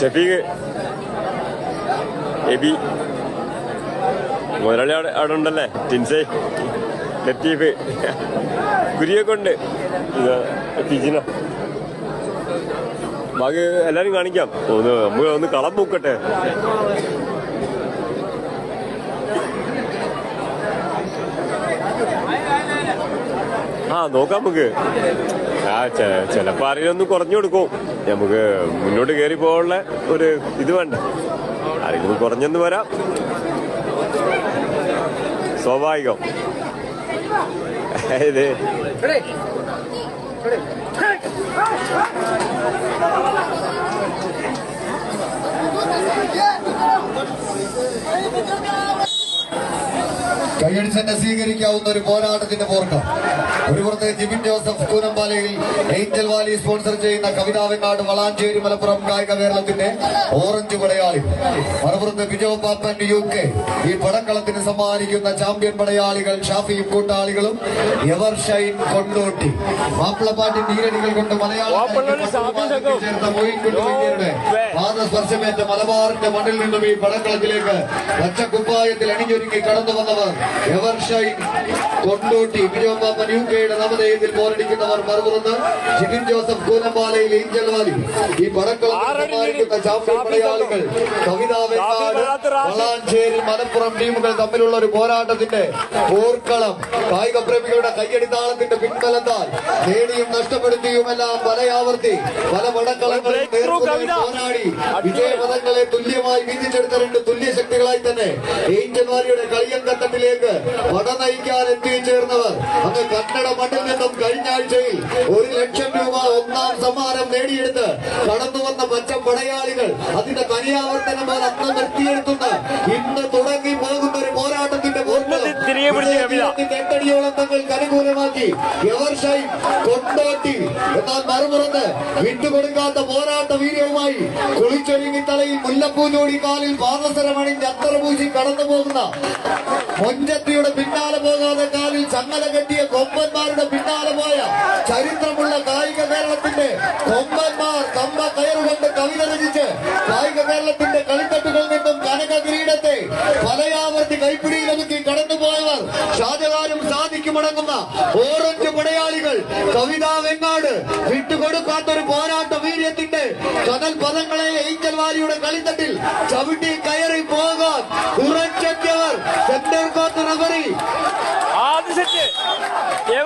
Shafeeq AB മുതലാളി അവിടെ അവിടെ ഉണ്ടല്ലേ? ടിൻസേ. ലത്തീഫ്. കുരിയൊക്കെ ഉണ്ട്. ടിജിന ബാക്കി എല്ലാരും കാണിക്കാം. ഒന്ന് നമ്മൾ ഒന്ന് കളം പൂക്കട്ടെ. ആ നോക്കാം നമുക്ക്. ആ ചെ- ചിലപ്പോ ആരെങ്കിലും കുറഞ്ഞു കൊടുക്കും. നമുക്ക് മുന്നോട്ട് കയറി പോകാനുള്ള ഒരു ഇത് വേണ്ട. ആരെങ്കിലും കുറഞ്ഞെന്ന് വരാം. സ്വാഭാവികം. ഇത് കൈയടിച്ച് തന്നെ സ്വീകരിക്കാവുന്ന ഒരു പോരാട്ടത്തിന്റെ പോർക്കം. ഒരു പുറത്ത് ജിബിൻ ജോസഫ് കൂനമ്പാലയിൽ ഏഞ്ചൽ വാലി സ്പോൺസർ ചെയ്യുന്ന കവിതാവെങ്ങാട് വളാഞ്ചേരി മലപ്പുറം കായിക കേരളത്തിന്റെ ഓറഞ്ച് പടയാളി. മറുപുറത്ത് ബിജോ പാപ്പൻ യു കെ. ഈ പടക്കളത്തിന് സമ്മാനിക്കുന്ന ചാമ്പ്യൻ പടയാളികൾ ഷാഫിയും കൂട്ടാളികളും എവർ ഷൈൻ കൊണ്ടോട്ടി. മാപ്പിളപ്പാട്ടിൻ ഈരടികൾ കൊണ്ട് മലയാളം. ചേർത്ത പാദസ്പർശമേറ്റ മലബാറിന്റെ മണ്ണിൽ നിന്നും ഈ പടക്കളത്തിലേക്ക് പച്ചക്കുപ്പായത്തിൽ അണിഞ്ഞൊരുങ്ങി കടന്നു വന്നവർ എവർ ഷൈൻ കൊണ്ടോട്ടി ബിജോപാപ്പൻ യു കെയുടെ നവതയത്തിൽ പോരടിക്കുന്നവർ മറുപുറന്ന് ജിബിൻ ജോസഫ് കൂനമ്പാലയിൽ ഏഞ്ചൽ വാലി. ഈ പടക്കളത്തിൽ സമ്മാനിക്കുന്ന ചാമ്പ്യൻ പടയാളികൾ കവിത വെങ്ങാട് വളാഞ്ചേരി മലപ്പുറം ടീമുകൾ തമ്മിലുള്ള ഒരു പോരാട്ടത്തിന്റെ പോർക്കളം. കായിക പ്രേമികളുടെ കയ്യടിത്താളത്തിന്റെ പിൻബലത്താൽ നേടിയും നഷ്ടപ്പെടുത്തിയുമെല്ലാം പലയാവർത്തി പല പടക്കളങ്ങളിൽ പോരാടി. വിജയപദങ്ങളെ തുല്യമായി വീതിച്ചെടുത്ത രണ്ട് തുല്യ ശക്തികളായി തന്നെ. ഏഞ്ചൽ വാലിയുടെ കളിയങ്കത്തട്ടിലേക്ക് പട നയിക്കാൻ എത്തിച്ചേർന്നവർ. അങ്ങ് കന്നഡ മണ്ണിൽ നിന്നും കഴിഞ്ഞ ആഴ്ചയിൽ ഒരു ലക്ഷം രൂപ ഒന്നാം സമ്മാനം നേടിയെടുത്ത് കടന്നു വന്ന പച്ച പടയാളികൾ അതിന്റെ തനിയാവർത്തനമാൽ അന്ന് നിർത്തിയെടുത്തുന്ന ഇന്ന് വിജയത്തിന്റെ എട്ടടിയോളം തങ്ങൾക്ക് അനുകൂലമാക്കി എവർഷൈ കൊണ്ടോട്ടി. എന്നാൽ മറുപുറത്ത് വിട്ടുകൊടുക്കാത്ത പോരാട്ട വീര്യവുമായി കുളിച്ചൊരുങ്ങി തലയിൽ മുല്ലപ്പൂ ജോടി കാലിൽ പാദസരമണിഞ്ഞ് അത്തറപൂശി കടന്നു പോകുന്ന മൊഞ്ചത്തിയുടെ പിന്നാലെ പോകാതെ കാലിൽ ചങ്ങല കെട്ടിയ കൊമ്പന്മാരുടെ പിന്നാലെ പോയ ചരിത്രമുള്ള കായിക കേരളത്തിന്റെ കൊമ്പന്മാർ കമ്പ കയറുകൊണ്ട് കവിത രചിച്ച് കായിക കേരളത്തിന്റെ കളിത്തട്ടുകളിൽ നിന്നും കനക സാധിക്കുമടങ്ങുന്ന ഓറഞ്ച് പടയാളികൾ കവിതാ വെങ്ങാട് വിട്ടുകൊടുക്കാത്തൊരു പോരാട്ട വീര്യത്തിന്റെ കനൽ പദങ്ങളെ ഏഞ്ചൽ വാലിയുടെ കളിത്തട്ടിൽ ചവിട്ടി കയറി പോകാൻ